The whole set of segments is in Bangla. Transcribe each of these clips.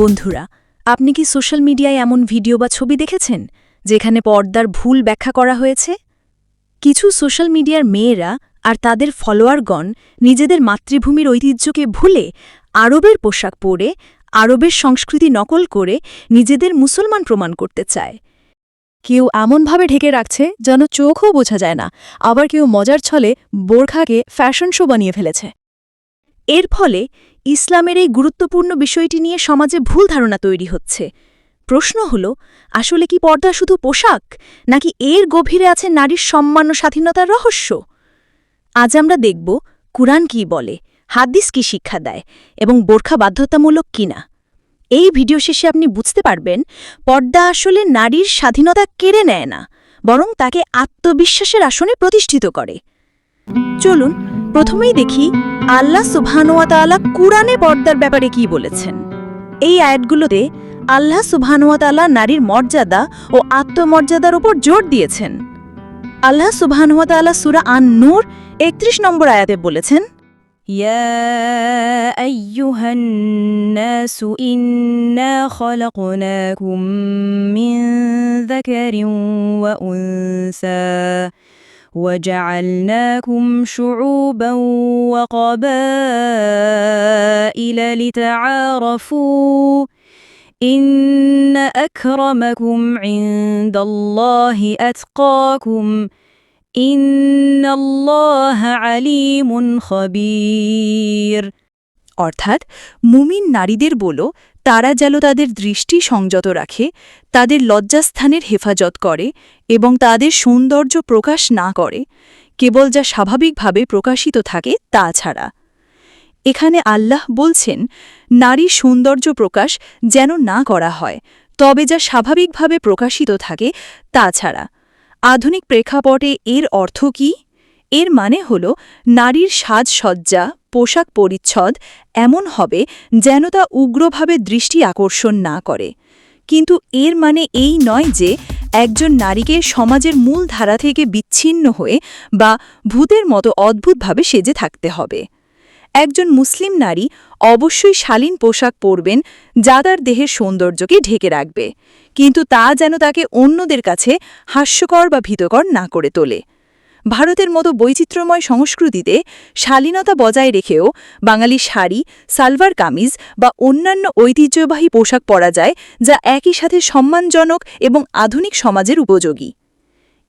বন্ধুরা, আপনি কি সোশ্যাল মিডিয়ায় এমন ভিডিও বা ছবি দেখেছেন, যেখানে পর্দার ভুল ব্যাখ্যা করা হয়েছে? কিছু সোশ্যাল মিডিয়ার মেয়েরা আর তাদের ফলোয়ারগণ নিজেদের মাতৃভূমির ঐতিহ্যকে ভুলে আরবের পোশাক পরে আরবের সংস্কৃতি নকল করে নিজেদের মুসলমান প্রমাণ করতে চায়। কেউ এমনভাবে ঢেকে রাখছে যেন চোখও বোঝা যায় না, আবার কেউ মজার ছলে বোরখাকে ফ্যাশন শো বানিয়ে ফেলেছে। এর ফলে ইসলামের এই গুরুত্বপূর্ণ বিষয়টি নিয়ে সমাজে ভুল ধারণা তৈরি হচ্ছে। প্রশ্ন হল, আসলে কি পর্দা শুধু পোশাক, নাকি এর গভীরে আছে নারীর সম্মান ও স্বাধীনতার রহস্য? আজ আমরা দেখব কুরআন কি বলে, হাদিস কি শিক্ষা দেয়, এবং বোরখা বাধ্যতামূলক কিনা। এই ভিডিও শেষে আপনি বুঝতে পারবেন, পর্দা আসলে নারীর স্বাধীনতা কেড়ে নেয় না, বরং তাকে আত্মবিশ্বাসের আসনে প্রতিষ্ঠিত করে। চলুন, প্রথমেই দেখি আল্লাহ সুবহানুয়াতালা কুরআনে পর্দার ব্যাপারে কি বলেছেন এই আয়াতগুলোতে আল্লাহ সুবহানুয়াতালা নারীর মর্যাদা ও আত্মমর্যাদার উপর জোর দিয়েছেন আল্লাহ সুবহানুয়াতালা সুরা আন নূর একত্রিশ নম্বর আয়াতে বলেছেন يا أيها الناس إنا خلقناكم من ذكر وأنثى وجعلناكم شعوبا وقبائل لتعارفوا إن أكرمكم عند الله أتقاكم إن الله عليم خبير অর্থাৎ মুমিন নারীদের বলো তারা যেন তাদের দৃষ্টি সংযত রাখে, তাদের লজ্জাস্থানের হেফাজত করে এবং তাদের সৌন্দর্য প্রকাশ না করে, কেবল যা স্বাভাবিকভাবে প্রকাশিত থাকে তা ছাড়া। এখানে আল্লাহ বলছেন নারী সৌন্দর্য প্রকাশ যেন না করা হয়, তবে যা স্বাভাবিকভাবে প্রকাশিত থাকে তা ছাড়া। আধুনিক প্রেক্ষাপটে এর অর্থ কি? এর মানে হল, নারীর সাজসজ্জা পোশাক পরিচ্ছদ এমন হবে যেন তা উগ্রভাবে দৃষ্টি আকর্ষণ না করে। কিন্তু এর মানে এই নয় যে একজন নারীকে সমাজের মূল ধারা থেকে বিচ্ছিন্ন হয়ে বা ভূতের মতো অদ্ভুতভাবে সেজে থাকতে হবে। একজন মুসলিম নারী অবশ্যই শালীন পোশাক পরবেন যা তার দেহের সৌন্দর্যকে ঢেকে রাখবে, কিন্তু তা যেন তাকে অন্যদের কাছে হাস্যকর বা ভীতকর না করে তোলে। ভারতের মতো বৈচিত্র্যময় সংস্কৃতিতে শালীনতা বজায় রেখেও বাঙালি শাড়ি সালভার কামিজ বা অন্যান্য ঐতিহ্যবাহী পোশাক পরা যায়, যা একই সাথে সম্মানজনক এবং আধুনিক সমাজের উপযোগী।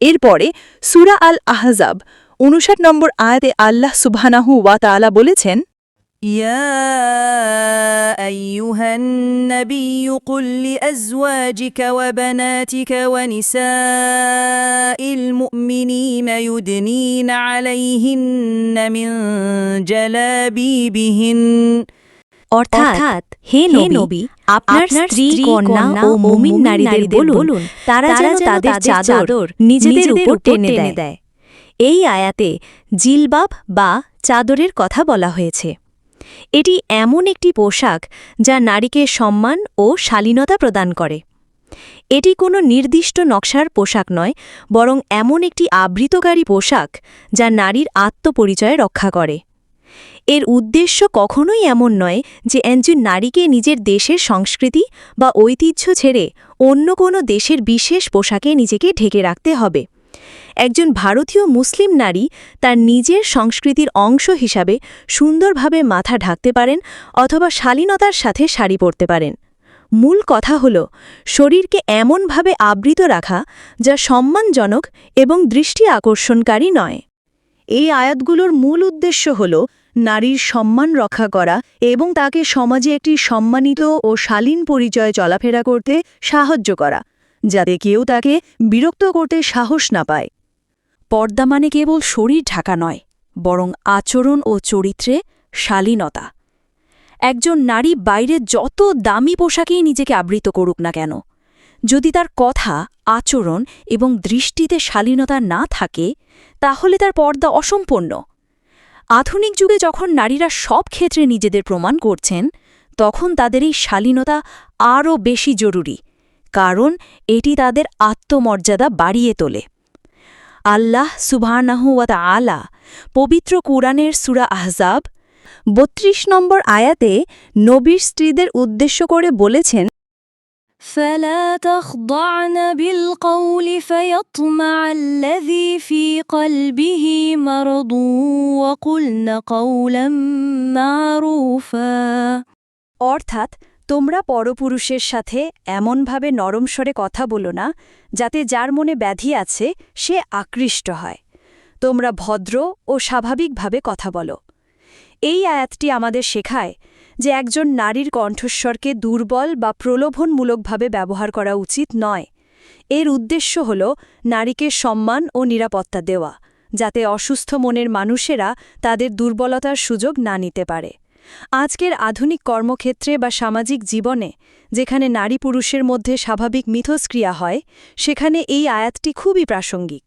এরপরে সুরা আল আহজাব উনষাট নম্বর আয়াতে আল্লাহ সুবহানাহু ওয়া তালা বলেছেন يا أيها النبي قل لأزواجك وبناتك ونساء المؤمنين يدنين عليهن من جلابيبهن অর্থাৎ হে নবী আপনার স্ত্রী কন্যা ও মুমিন নারীদের বলুন তারা যেন তাদের চাদর নিজেদের উপর টেনে দেয় এই আয়াতে জিলবাব বা চাদরের কথা বলা হয়েছে এটি এমন একটি পোশাক যা নারীকে সম্মান ও শালীনতা প্রদান করে। এটি কোনো নির্দিষ্ট নকশার পোশাক নয়, বরং এমন একটি আবৃতকারী পোশাক যা নারীর আত্মপরিচয় রক্ষা করে। এর উদ্দেশ্য কখনোই এমন নয় যে একজন নারীকে নিজের দেশের সংস্কৃতি বা ঐতিহ্য ছেড়ে অন্য কোনো দেশের বিশেষ পোশাকে নিজেকে ঢেকে রাখতে হবে। একজন ভারতীয় মুসলিম নারী তার নিজের সংস্কৃতির অংশ হিসাবে সুন্দরভাবে মাথা ঢাকতে পারেন অথবা শালীনতার সাথে শাড়ি পরতে পারেন। মূল কথা হল, শরীরকে এমনভাবে আবৃত রাখা যা সম্মানজনক এবং দৃষ্টি আকর্ষণকারী নয়। এই আয়াতগুলোর মূল উদ্দেশ্য হল নারীর সম্মান রক্ষা করা এবং তাকে সমাজে একটি সম্মানিত ও শালীন পরিচয় চলাফেরা করতে সাহায্য করা, যাতে কেউ তাকে বিরক্ত করতে সাহস না পায়। পর্দা মানে কেবল শরীর ঢাকা নয়, বরং আচরণ ও চরিত্রে শালীনতা। একজন নারী বাইরে যত দামি পোশাকেই নিজেকে আবৃত করুক না কেন, যদি তার কথা, আচরণ এবং দৃষ্টিতে শালীনতা না থাকে, তাহলে তার পর্দা অসম্পূর্ণ। আধুনিক যুগে যখন নারীরা সব ক্ষেত্রে নিজেদের প্রমাণ করছেন, তখন তাদের এই শালীনতা আরও বেশি জরুরি, কারণ এটি তাদের আত্মমর্যাদা বাড়িয়ে তোলে। আল্লাহ সুবহানাহুয়াত আলা পবিত্র কুরআনের সুরা আহজাব বত্রিশ নম্বর আয়াতে নবীর স্ত্রীদের উদ্দেশ্য করে বলেছেন فلا تخضعن بالقول فيطمع الذي في قلبه مرض وقلن قولا معروفا অর্থাৎ তোমরা পরপুরুষের সাথে এমনভাবে নরম স্বরে কথা বলো না, যাতে যার মনে ব্যাধি আছে, সে আকৃষ্ট হয়। তোমরা ভদ্র ও স্বাভাবিকভাবে কথা বলো। এই আয়াতটি আমাদের শেখায় যে একজন নারীর কণ্ঠস্বরকে দুর্বল বা প্রলোভনমূলকভাবে ব্যবহার করা উচিত নয়। এর উদ্দেশ্য হল নারীকে সম্মান ও নিরাপত্তা দেওয়া, যাতে অসুস্থ মনের মানুষেরা তাদের দুর্বলতার সুযোগ না নিতে পারে। আজকের আধুনিক কর্মক্ষেত্রে বা সামাজিক জীবনে, যেখানে নারী পুরুষের মধ্যে স্বাভাবিক মিথস্ক্রিয়া হয়, সেখানে এই আয়াতটি খুবই প্রাসঙ্গিক।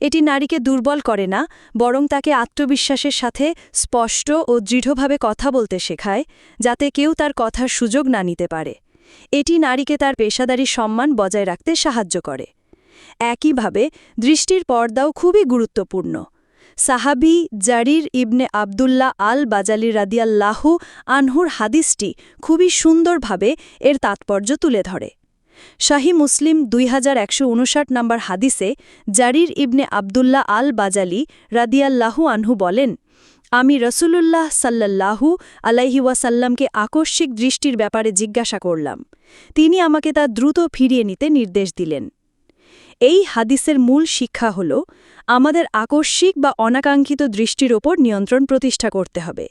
এটি নারীকে দুর্বল করে না, বরং তাকে আত্মবিশ্বাসের সাথে স্পষ্ট ও দৃঢ়ভাবে কথা বলতে শেখায়, যাতে কেউ তার কথার সুযোগ না নিতে পারে। এটি নারীকে তার পেশাদারী সম্মান বজায় রাখতে সাহায্য করে। একইভাবে, দৃষ্টির পর্দাও খুবই গুরুত্বপূর্ণ। সাহাবি জারির ইবনে আবদুল্লাহ আল বাজালি রাদিয়াল্লাহু আনহুর হাদিসটি খুবই সুন্দরভাবে এর তাৎপর্য তুলে ধরে। শাহী মুসলিম দুই হাজার একশো উনষাট নম্বর হাদিসে জারির ইবনে আবদুল্লাহ আল বাজালি রাদিয়াল্লাহু আনহু বলেন, আমি রসুলুল্লাহ সাল্লাল্লাহু আলাইহি ওয়াসাল্লামকে আকস্মিক দৃষ্টির ব্যাপারে জিজ্ঞাসা করলাম। তিনি আমাকে তা দ্রুত ফিরিয়ে নিতে নির্দেশ দিলেন। এই হাদিসের মূল শিক্ষা হল, আমাদের আকস্মিক বা অনাকাঙ্ক্ষিত দৃষ্টির ওপর নিয়ন্ত্রণ প্রতিষ্ঠা করতে হবে।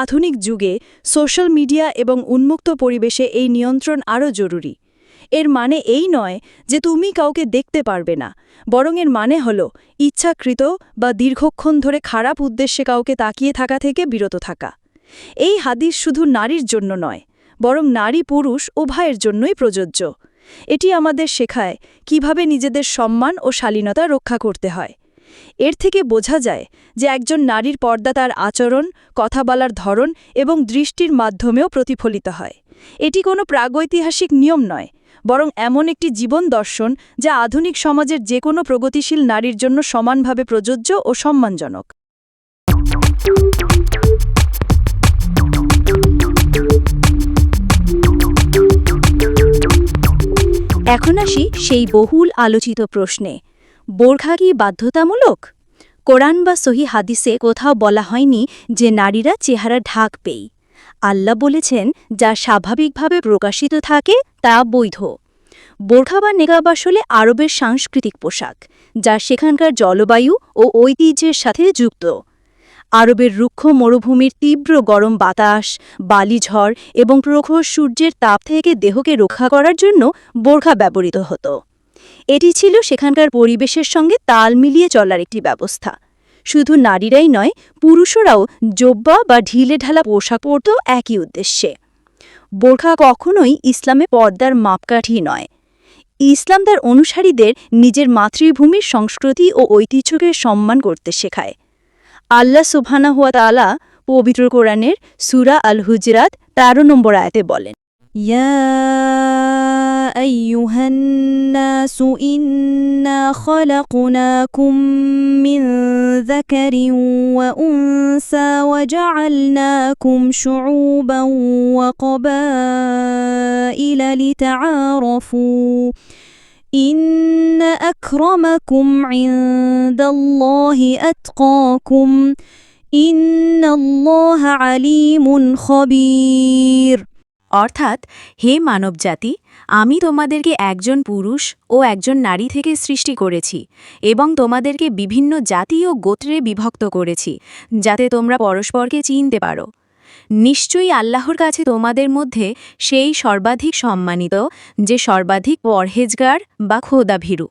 আধুনিক যুগে সোশ্যাল মিডিয়া এবং উন্মুক্ত পরিবেশে এই নিয়ন্ত্রণ আরও জরুরি। এর মানে এই নয় যে তুমি কাউকে দেখতে পারবে না, বরং এর মানে হল, ইচ্ছাকৃত বা দীর্ঘক্ষণ ধরে খারাপ উদ্দেশ্যে কাউকে তাকিয়ে থাকা থেকে বিরত থাকা। এই হাদিস শুধু নারীর জন্য নয়, বরং নারী পুরুষ উভয়ের জন্যই প্রযোজ্য। এটি আমাদের শেখায় কীভাবে নিজেদের সম্মান ও শালীনতা রক্ষা করতে হয়। এর থেকে বোঝা যায় যে একজন নারীর পর্দা তার আচরণ, কথা বলার ধরন এবং দৃষ্টির মাধ্যমেও প্রতিফলিত হয়। এটি কোনো প্রাগৈতিহাসিক নিয়ম নয়, বরং এমন একটি জীবন দর্শন যা আধুনিক সমাজের যে কোনো প্রগতিশীল নারীর জন্য সমানভাবে প্রযোজ্য ও সম্মানজনক। এখন আসি সেই বহুল আলোচিত প্রশ্নে। বোরখা কি বাধ্যতামূলক? কোরআন বা সহি হাদিসে কোথাও বলা হয়নি যে নারীরা চেহারা ঢাকবেই আল্লাহ বলেছেন, যা স্বাভাবিকভাবে প্রকাশিত থাকে, তা বৈধ। বোরখা বা নেকাব আসলে আরবের সাংস্কৃতিক পোশাক, যা সেখানকার জলবায়ু ও ঐতিহ্যের সাথে যুক্ত। আরবের রুক্ষ মরুভূমির তীব্র গরম বাতাস বালিঝড় এবং প্রখর সূর্যের তাপ থেকে দেহকে রক্ষা করার জন্য বোরখা ব্যবহৃত হতো। এটি ছিল সেখানকার পরিবেশের সঙ্গে তাল মিলিয়ে চলার একটি ব্যবস্থা। শুধু নারীরাই নয়, পুরুষরাও জোব্বা বা ঢিলে ঢালা পোশাক পরত একই উদ্দেশ্যে। বোরখা কখনোই ইসলামে পর্দার মাপকাঠি নয়। ইসলাম তার অনুসারীদের নিজের মাতৃভূমির সংস্কৃতি ও ঐতিহ্যকে সম্মান করতে শেখায়। আল্লাহ সুবহানা হুয়া তালা পবিত্র কোরআনের সুরা আল হুজরাত তেরো নম্বর আয়াতে বলেন يا أيها الناس إنا خلقناكم من ذكر وأنثى وجعلناكم شعوبا وقبائل لتعارفوا إن أكرمكم عند الله أتقاكم إن الله عليم خبير অর্থাৎ হে মানবজাতি আমি তোমাদেরকে একজন পুরুষ ও একজন নারী থেকে সৃষ্টি করেছি এবং তোমাদেরকে বিভিন্ন জাতি ও গোত্রে বিভক্ত করেছি যাতে তোমরা পরস্পরকে চিনতে পারো নিশ্চয়ই আল্লাহর কাছে তোমাদের মধ্যে সেই সর্বাধিক সম্মানিত, যে সর্বাধিক পরহেজগার বা খোদাভীরু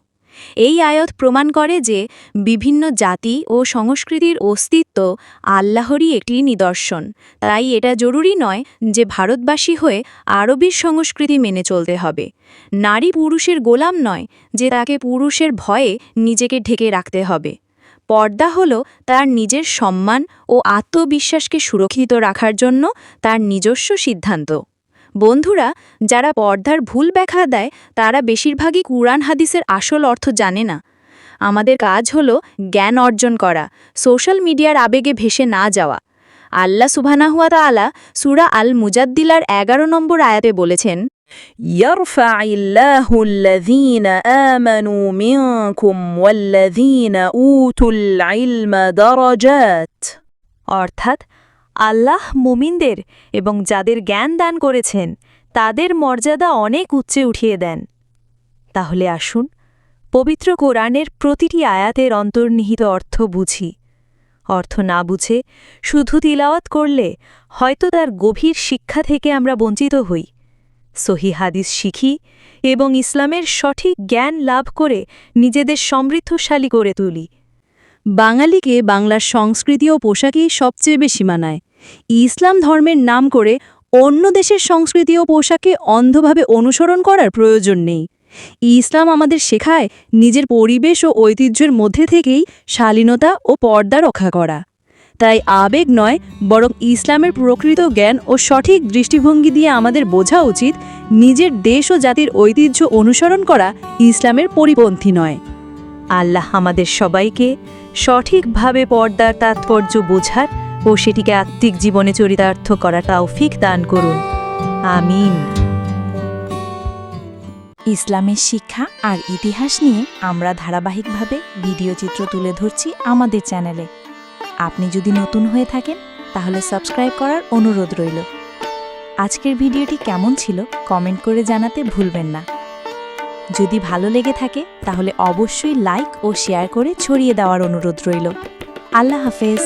এই আয়ত প্রমাণ করে যে বিভিন্ন জাতি ও সংস্কৃতির অস্তিত্ব আল্লাহরই একটি নিদর্শন। তাই এটা জরুরি নয় যে ভারতবাসী হয়ে আরবীর সংস্কৃতি মেনে চলতে হবে। নারী পুরুষের গোলাম নয় যে তাকে পুরুষের ভয়ে নিজেকে ঢেকে রাখতে হবে। পর্দা হল তার নিজের সম্মান ও আত্মবিশ্বাসকে সুরক্ষিত রাখার জন্য তার নিজস্ব সিদ্ধান্ত। বন্ধুরা, যারা পর্দার ভুল ব্যাখ্যা দেয়, তারা বেশিরভাগই কুরআন হাদিসের আসল অর্থ জানে না। আমাদের কাজ হলো জ্ঞান অর্জন করা, সোশ্যাল মিডিয়ার আবেগে ভেসে না যাওয়া। আল্লাহ সুবহানাহুয়া তাআলা সূরা আল মুজাদ্দিলার এগারো নম্বর আয়াতে বলেছেন يرفع الله الذين آمنوا منكم والذين أوتوا العلم درجات অর্থাৎ আল্লাহ মুমিনদের এবং যাদের জ্ঞান দান করেছেন তাদের মর্যাদা অনেক উচ্চে উঠিয়ে দেন তাহলে আসুন পবিত্র কোরআনের প্রতিটি আয়াতের অন্তর্নিহিত অর্থ বুঝি অর্থ না বুঝে শুধু তিলাওয়াত করলে হয়তো তার গভীর শিক্ষা থেকে আমরা বঞ্চিত হই সহি হাদিস শিখি এবং ইসলামের সঠিক জ্ঞান লাভ করে নিজেদের সমৃদ্ধশালী করে তুলি। বাঙালিকে বাংলার সংস্কৃতি ও পোশাকই সবচেয়ে বেশি মানায়। ইসলাম ধর্মের নাম করে অন্য দেশের সংস্কৃতি ও পোশাকে অন্ধভাবে অনুসরণ করার প্রয়োজন নেই। ইসলাম আমাদের শেখায় নিজের পরিবেশ ও ঐতিহ্যের মধ্যে থেকেই শালীনতা ও পর্দা রক্ষা করা। তাই আবেগ নয়, বরং ইসলামের প্রকৃত জ্ঞান ও সঠিক দৃষ্টিভঙ্গি দিয়ে আমাদের বোঝা উচিত নিজের দেশ ও জাতির ঐতিহ্য অনুসরণ করা ইসলামের পরিপন্থী নয়। আল্লাহ আমাদের সবাইকে সঠিকভাবে পর্দার তাৎপর্য বোঝার ও সেটিকে আত্মিক জীবনে চরিতার্থ করা তৌফিক দান করুন। আমিন। ইসলামের শিক্ষা আর ইতিহাস নিয়ে আমরা ধারাবাহিকভাবে ভিডিও চিত্র তুলে ধরছি আমাদের চ্যানেলে। আপনি যদি নতুন হয়ে থাকেন, তাহলে সাবস্ক্রাইব করার অনুরোধ রইল। আজকের ভিডিওটি কেমন ছিল, কমেন্ট করে জানাতে ভুলবেন না। যদি ভালো লেগে থাকে, তাহলে অবশ্যই লাইক ও শেয়ার করে ছড়িয়ে দেওয়ার অনুরোধ রইল। আল্লাহ হাফেজ।